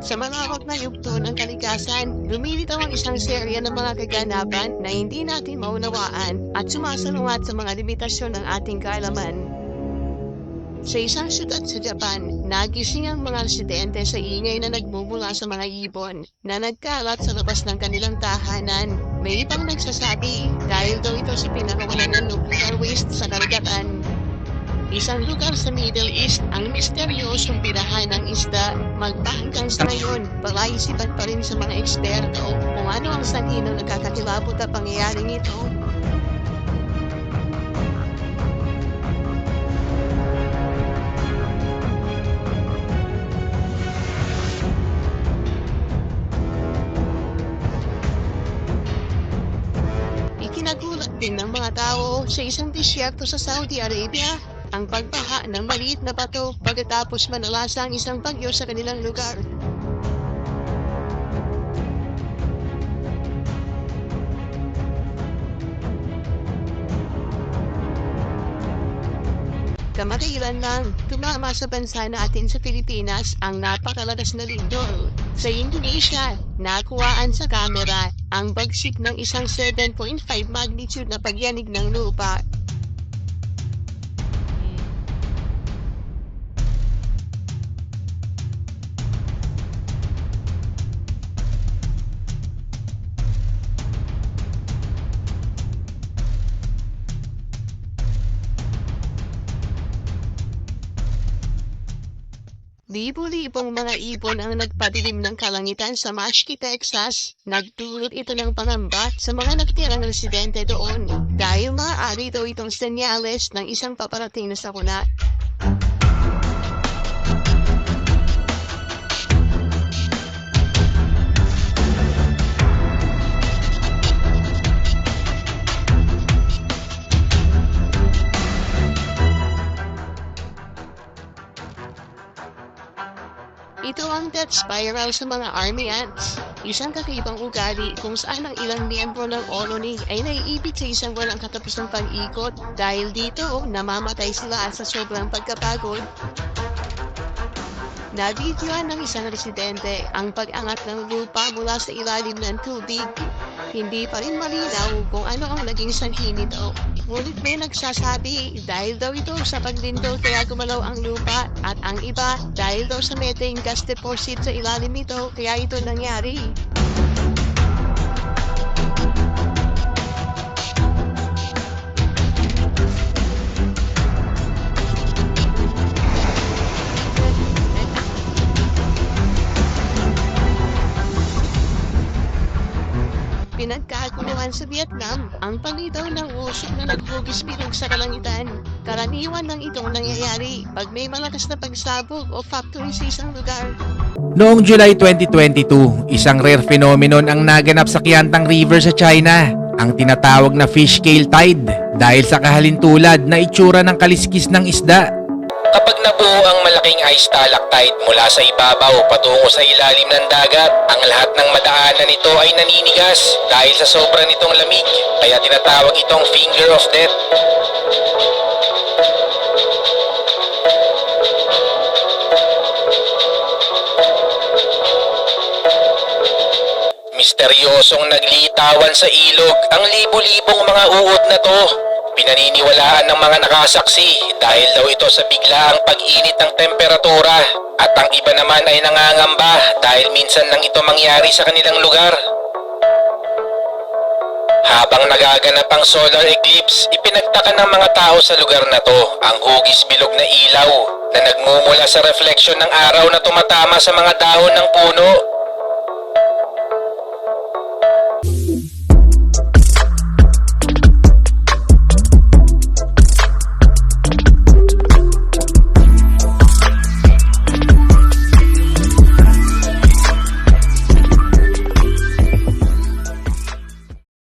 Sa malawak na yugto ng kalikasan, lumilitaw ang isang serya ng mga kaganapan na hindi natin maunawaan at sumasalungat sa mga limitasyon ng ating kaalaman. Sa isang syudad sa Japan, nagising ang mga residente sa ingay na nagmumula sa mga ibon na nagkalat sa labas ng kanilang tahanan. May ibang nagsasabi dahil daw ito sa pinakawalan ng nuclear waste sa karagatan. Isang lugar sa Middle East ang misteryosong pirahan ng isda. Magpahanggang sa ngayon, palaisipan pa rin sa mga eksperto kung ano ang sanhi ng nakakakilabot na pangyayaring ito. Ikinagulat din ng mga tao sa isang disyerto sa Saudi Arabia ang pagbaha ng maliit na bato pagkatapos manalasa ang isang bagyo sa kanilang lugar. Kamakailan lang, tumama sa bansa natin sa Pilipinas ang napakalakas na lindol. Sa Indonesia, nakuhaan sa kamera ang bagsik ng isang 7.5 magnitude na pagyanig ng lupa. Libo-libong mga ibon ang nagpadilim ng kalangitan sa Mashki, Texas. Nagdulot ito ng pangamba sa mga nagtirang residente doon dahil maaari daw itong senyales ng isang paparating na sakuna. Ito ang death spiral sa mga army ants. Isang kakaibang ugali kung saan ang ilang miyembro ng colony ay naiibig sa isang walang katapusang pag-ikot dahil dito namamatay sila sa sobrang pagkapagod. Nabidyoan ng isang residente ang pag-angat ng lupa mula sa ilalim ng tubig. Hindi pa rin malinaw kung ano ang naging sanhi nito. Ngunit may nagsasabi dahil daw ito sa paglindol kaya gumalaw ang lupa at ang iba dahil daw sa methane gas deposit sa ilalim nito kaya ito nangyari. Pinagkaguluhan sa Vietnam ang palitaw ng usok na naghugis bilog sa kalangitan. Karaniwan ng itong nangyayari pag may malakas na pagsabog o factory sa isang lugar. Noong July 2022, isang rare phenomenon ang naganap sa Qiantang River sa China, ang tinatawag na fish scale tide dahil sa kahalintulad na itsura ng kaliskis ng isda. Kapag nabuo ang malaking ice stalactite mula sa ibabaw patungo sa ilalim ng dagat, ang lahat ng madaanan nito ay naninigas dahil sa sobra nitong lamig, kaya tinatawag itong finger of death. Misteryosong naglitawan sa ilog ang libo-libong mga uod na to. Pinaniniwalaan ng mga nakasaksi dahil daw ito sa biglaang pag-init ng temperatura at ang iba naman ay nangangamba dahil minsan lang ito mangyari sa kanilang lugar. Habang nagaganap ang solar eclipse, ipinagtaka ng mga tao sa lugar na to ang hugis bilog na ilaw na nagmumula sa refleksyon ng araw na tumatama sa mga dahon ng puno